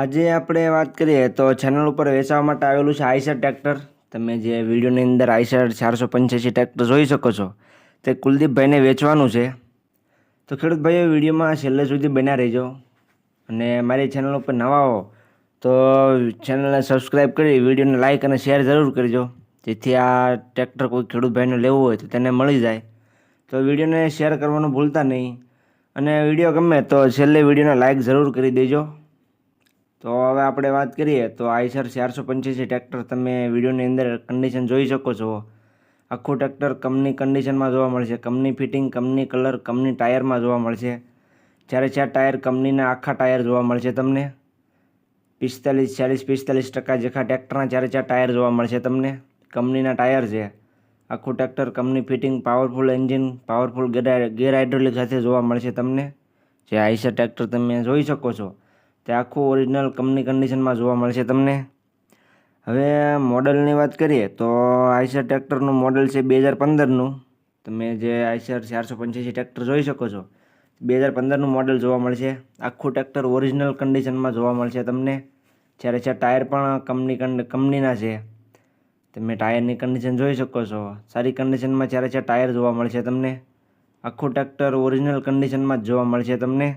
આજે આપણે વાત કરીએ તો ચેનલ ઉપર વેચવા માટે આવેલું છે આઈસર ટ્રેક્ટર તમે જે વિડીયોની અંદર આઈસર ચારસો પંચ્યાસી ટ્રેક્ટર જોઈ શકો છો. તે કુલદીપભાઈને વેચવાનું છે. તો ખેડૂતભાઈઓ, વિડીયોમાં છેલ્લે સુધી બન્યા રહેજો. અને મારી ચેનલ ઉપર નવા હો, તો ચેનલને સબસ્ક્રાઈબ કરી, વિડીયોને લાઇક અને શેર જરૂર કરજો. જેથી આ ટ્રેક્ટર કોઈ ખેડૂતભાઈને લેવું હોય તો તેને મળી જાય. તો વિડીયોને શેર કરવાનું ભૂલતા નહીં. અને વીડિયો ગમે તો છેલ્લે વિડીયોને લાઇક જરૂર કરી દેજો. તો હવે આપણે વાત કરીએ, તો આઈસર ચારસો પંચ્યાસી ટ્રેક્ટર તમે વિડીયોની અંદર કન્ડિશન જોઈ શકો છો. આખું ટ્રેક્ટર કંપની કન્ડિશનમાં જોવા મળશે company fitting company colour company ટાયરમાં જોવા મળશે. ચારે ચાર ટાયર કંપનીના આખા ટાયર જોવા મળશે તમને. પિસ્તાલીસ, ચાલીસ, પિસ્તાલીસ ટકા જેખા ટ્રેક્ટરના ચારે ચાર ટાયર જોવા મળશે તમને. કંપનીના ટાયર છે. આખું tractor company fitting powerful engine powerful gear hydraulic સાથે જોવા મળશે તમને. જે આઈસર ટ્રેક્ટર તમે જોઈ શકો છો. તે આખું ઓરિજિનલ કંપની કન્ડિશનમાં જોવા મળશે તમને. હવે મોડલની વાત કરીએ તો આઈસર ટ્રેક્ટરનું મોડલ છે બે હજાર પંદરનું તમે જે આઈસર ચારસો પંચ્યાસી ટ્રેક્ટર જોઈ શકો છો. બે હજાર પંદરનું મોડલ જોવા મળશે. આખું ટ્રેક્ટર ઓરિજિનલ કન્ડિશનમાં જોવા મળશે તમને. જ્યારે છે ટાયર પણ કંપની કંપનીના છે. તમે ટાયરની કન્ડિશન જોઈ શકો છો. સારી કન્ડિશનમાં જ્યારે છે ટાયર જોવા મળશે તમને. આખું ટ્રેક્ટર ઓરિજિનલ કન્ડિશનમાં જ જોવા મળશે તમને.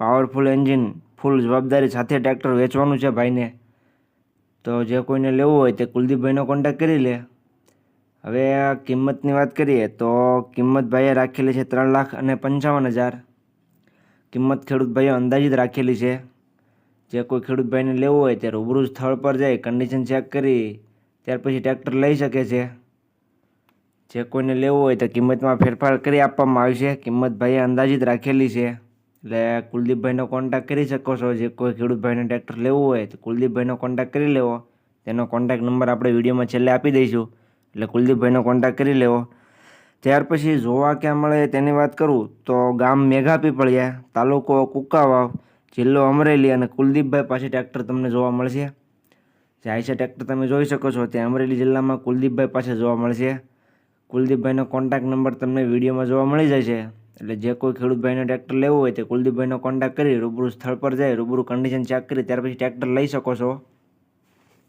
પાવરફુલ એન્જિન, ફૂલ જવાબદારી સાથે ટ્રેક્ટર વેચવાનું છે ભાઈને. તો જે કોઈને લેવું હોય તે કુલદીપભાઈનો કોન્ટેક્ટ કરી લે. હવે કિંમતની વાત કરીએ તો કિંમત ભાઈએ રાખેલી છે ત્રણ લાખ અને પંચાવન હજાર. કિંમત ખેડૂત ભાઈઓ અંદાજિત રાખેલી છે. જે કોઈ ખેડૂત ભાઈને લેવું હોય તે રૂબરૂ સ્થળ પર જઈ કન્ડિશન ચેક કરી, ત્યાર પછી ટ્રેક્ટર લઈ શકે છે. જે કોઈને લેવું હોય તો કિંમતમાં ફેરફાર કરી આપવામાં આવશે કિંમત ભાઈએ અંદાજિત રાખેલી છે. એટલે કુલદીપભાઈનો કોન્ટેક્ટ કરી શકો છો. જે કોઈ ખેડૂતભાઈને ટ્રેક્ટર લેવું હોય તો કુલદીપભાઈનો કોન્ટેક્ટ કરી લેવો. તેનો કોન્ટેક્ટ નંબર આપણે વિડીયોમાં છેલ્લે આપી દઈશું. એટલે કુલદીપભાઈનો કોન્ટેક્ટ કરી લેવો. ત્યાર પછી જોવા ક્યાં મળે તેની વાત કરું તો ગામ મેઘા પીપળિયા તાલુકો કુકાવાવ, જિલ્લો અમરેલી અને કુલદીપભાઈ પાસે ટ્રેક્ટર તમને જોવા મળશે. જે છે ટ્રેક્ટર તમે જોઈ શકો છો. તે અમરેલી જિલ્લામાં કુલદીપભાઈ પાસે જોવા મળશે. કુલદીપભાઈનો કોન્ટેક્ટ નંબર તમને વિડીયોમાં જોવા મળી જશે. એટલે જે કોઈ ખેડૂતભાઈને ટ્રેક્ટર લેવું હોય તે કુલદીપભાઈનો કોન્ટેક્ટ કરી રૂબરૂ સ્થળ પર જાય, રૂબરૂ કન્ડિશન ચેક કરી, ત્યાર પછી ટ્રેક્ટર લઈ શકો છો.